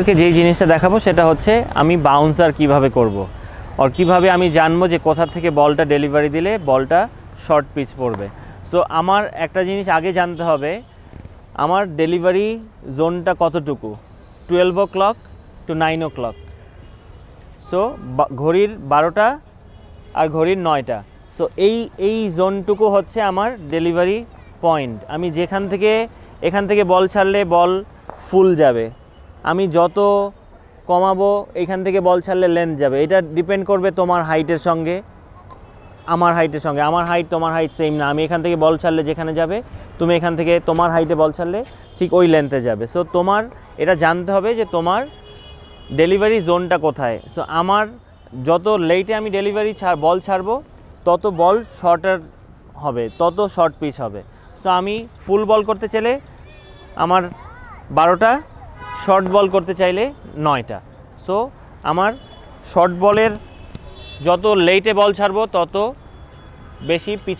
আপনাদেরকে যেই জিনিসটা দেখাবো সেটা হচ্ছে আমি বাউন্সার কীভাবে করব। আর কীভাবে আমি জানব যে কোথা থেকে বলটা ডেলিভারি দিলে বলটা শর্ট পিচ পড়বে। সো আমার একটা জিনিস আগে জানতে হবে, আমার ডেলিভারি জোনটা কতটুকু? Twelve o'clock to nine o'clock so ঘড়ির বারোটা আর ঘড়ির নয়টা। সো এই এই জোনটুকু হচ্ছে আমার ডেলিভারি পয়েন্ট আমি যেখান থেকে, এখান থেকে বল ছাড়লে বল ফুল যাবে। আমি যত কমাবো, এখান থেকে বল ছাড়লে লেন্থ যাবে। এটা ডিপেন্ড করবে তোমার হাইটের সঙ্গে, আমার হাইটের সঙ্গে। আমার হাইট তোমার হাইট সেম না। আমি এখান থেকে বল ছাড়লে যেখানে যাবে, তুমি এখান থেকে তোমার হাইটে বল ছাড়লে ঠিক ওই লেন্থে যাবে। সো তোমার, এটা জানতে হবে যে তোমার ডেলিভারি জোনটা কোথায়। সো আমার যত লেটে আমি ডেলিভারি ছাড়, বল ছাড়বো, তত বল শর্টার হবে, তত শর্ট পিচ হবে। সো আমি ফুল বল করতে চাইলে আমার বারোটা শর্ট বল করতে চাইলে নয়টা। সো আমার শর্ট বলের যত লেটে বল ছাড়বো, তত বেশি